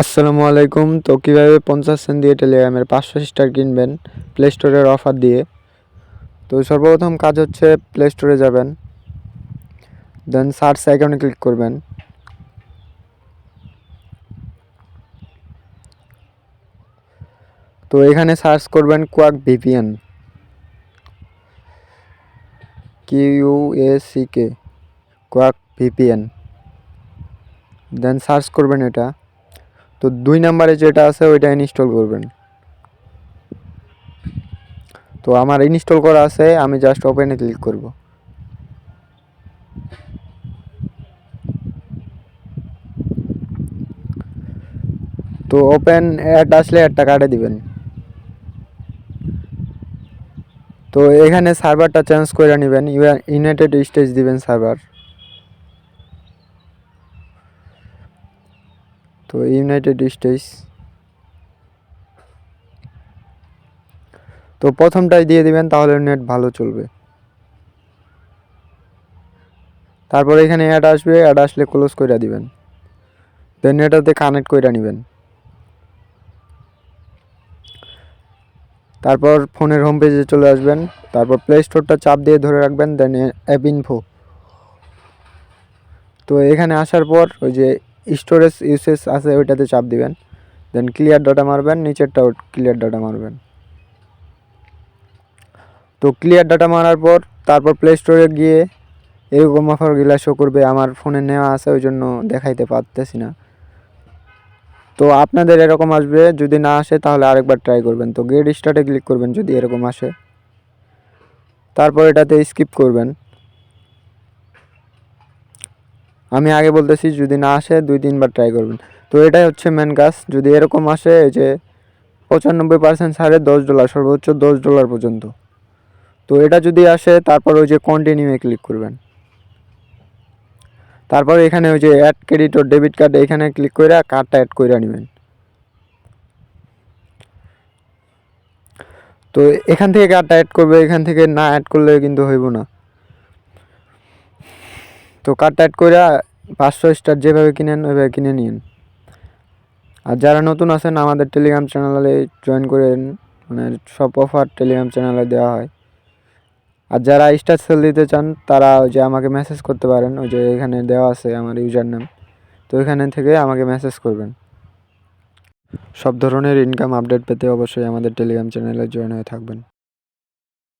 আসসালামু আলাইকুম। তো কীভাবে পঞ্চাশ সেন্ট দিয়ে টেলিগ্রামের পাঁচশো স্টার কিনবেন? প্লে স্টোরের অফার দিয়ে। তো সর্বপ্রথম কাজ হচ্ছে প্লে স্টোরে যাবেন। দেন সার্চ আইকনে ক্লিক করবেন। তো এখানে সার্চ করবেন quack VPN Q A C K quack VPN then search করবেন এটা। তো দুই নাম্বারে যেটা আছে ওইটা ইনস্টল করবেন। তো আমার ইনস্টল করা আছে, আমি জাস্ট ওপেনে ক্লিক করব। তো ওপেন অ্যাড আসলে অ্যাডটা কাটে দিবেন। তো এখানে সার্ভারটা চেঞ্জ করে নেবেন। ইউনাইটেড স্টেটস দিবেন সার্ভার তো ইউনাইটেড স্টেটস তো প্রথমটাই দিয়ে দিবেন, তাহলে নেট ভালো চলবে। তারপর এখানে অ্যাড আসবে অ্যাড আসলে ক্লোজ করে দিবেন। দেন এটাতে কানেক্ট করে নেবেন। তারপর ফোনের হোম পেজে চলে আসবেন। তারপর প্লে স্টোরটা চাপ দিয়ে ধরে রাখবেন দেন অ্যাপ ইনফো তো এখানে আসার পর ওই যে স্টোরেজ ইউসেজ আছে, ওইটাতে চাপ দিবেন। দেন ক্লিয়ার ডাটা মারবেন, নিচেরটাও ক্লিয়ার ডাটা মারবেন। তো ক্লিয়ার ডাটা মারার পর, তারপর প্লে স্টোরে গিয়ে এরকম অফারগুলো শো করবে, আমার ফোনে নেওয়া আছে ওই জন্য দেখাইতে পারতেছি না। তো আপনাদের এরকম আসবে, যদি না আসে, তাহলে আরেকবার ট্রাই করবেন। তো গেট স্টার্টে ক্লিক করবেন, যদি এরকম আসে। তারপর এটাতে স্কিপ করবেন। আমি আগে বলতেছি, যদি না আসে, দুই, তিনবার ট্রাই করবেন। তো এটাই হচ্ছে মেন কাজ। যদি এরকম আসে এই যে পঁচানব্বই পার্সেন্ট ছাড়ে, দশ ডলার সর্বোচ্চ দশ ডলার পর্যন্ত। তো এটা যদি আসে, তারপর ওই যে কন্টিনিউয়ে ক্লিক করবেন। তারপর এখানে ওই যে অ্যাড ক্রেডিট ও ডেবিট কার্ড এখানে ক্লিক করে কার্ডটা অ্যাড করে নেবেন। তো এখান থেকে কার্ডটা অ্যাড করবে, এখান থেকে না অ্যাড করলে কিন্তু হইব না। তো কার্ডটা অ্যাড করে পাঁচশো স্টার যেভাবে কিনেন, ওইভাবে কিনে নিন। আর যারা নতুন আছেন, আমাদের টেলিগ্রাম চ্যানেলে জয়েন করেন মানে সব অফার টেলিগ্রাম চ্যানেলে দেওয়া হয়। আর যারা স্টার সেল দিতে চান, তারা ওই যে আমাকে মেসেজ করতে পারেন। ওই যে এখানে দেওয়া আছে আমার ইউজার নেম তো এখানে থেকে আমাকে মেসেজ করবেন। সব ধরনের ইনকাম আপডেট পেতে অবশ্যই আমাদের টেলিগ্রাম চ্যানেলে জয়েন হয়ে থাকবেন।